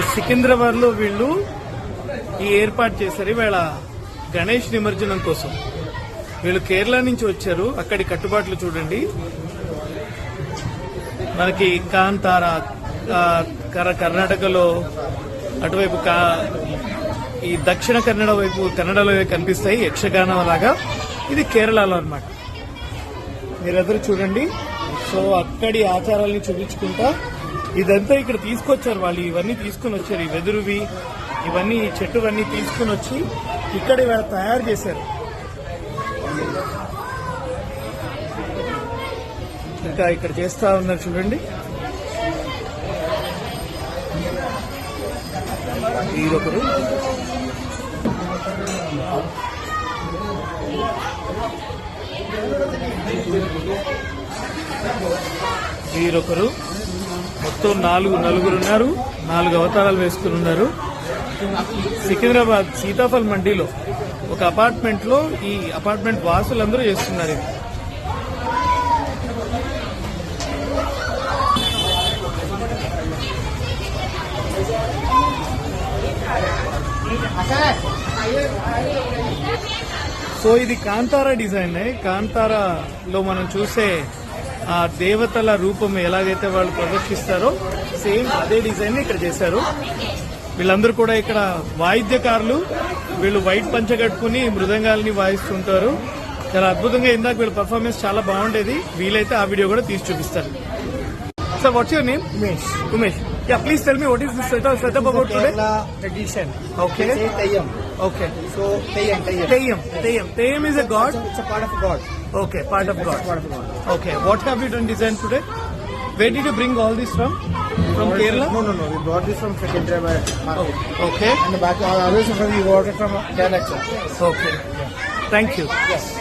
సికింద్రాబాద్లో వీళ్ళు ఈ ఏర్పాటు చేశారు. వీళ్ళ గణేష్ నిమజ్జనం కోసం. వీళ్ళు కేరళ నుంచి వచ్చారు. అక్కడి కట్టుబాట్లు చూడండి. మనకి కాంతార కర- కర్ణాటకలో అటువైపు కా ఈ దక్షిణ కన్నడ వైపు కన్నడలో కనిపిస్తాయి. యక్షగానం లాగా. ఇది కేరళలో అన్నమాట. మీరెదరు చూడండి. సో అక్కడి ఆచారాల్ని చూపించుకుంటా ఇదంతా ఇక్కడ తీసుకొచ్చారు వాళ్ళు. ఇవన్నీ తీసుకుని వచ్చారు. ఈ వెదురువి ఇవన్నీ ఈ చెట్టువన్నీ తీసుకుని వచ్చి ఇక్కడ ఇవాళ తయారు చేశారు. ఇంకా ఇక్కడ చేస్తా ఉన్నారు చూడండి. ఈరొకరు వీరొకరు. మొత్తం నాలుగు నలుగురు ఉన్నారు. నాలుగు అవతారాలు వేసుకుని ఉన్నారు. సికింద్రాబాద్ సీతాఫల్ మండీలో ఒక అపార్ట్మెంట్లో ఈ అపార్ట్మెంట్ వాసులందరూ చేస్తున్నారు ఇది. సో ఇది కాంతారా డిజైన్. కాంతారా లో మనం చూసే ఆ దేవతల రూపం ఎలాగైతే వాళ్ళు ప్రదర్శిస్తారో సేమ్ అదే డిజైన్ ఇక్కడ చేశారు. వీళ్ళందరూ కూడా ఇక్కడ వాయిద్యకారులు వీళ్ళు వైట్ పంచ కట్టుకుని మృదంగాల్ని వాయిస్తుంటారు. చాలా అద్భుతంగా ఇందాక వీళ్ళ పర్ఫార్మెన్స్ చాలా బాగుండేది. వీలైతే ఆ వీడియో కూడా తీసి చూపిస్తారు. Sir what's your name Umesh. Umesh. Yeah please tell me what is this setup about today say Teyyam. ఓకే So Teyyam, Teyyam. Theyyam Theyyam Theyyam is a god Okay, part of God. Part of God. Okay, what have you done design today? Where did you bring all this from? From brought Kerala? No, no, no. We brought this from Secunderabad by Oh, okay. And the back, uh, all others we bought it from Kerala? Okay. Yeah. Thank you. Yes.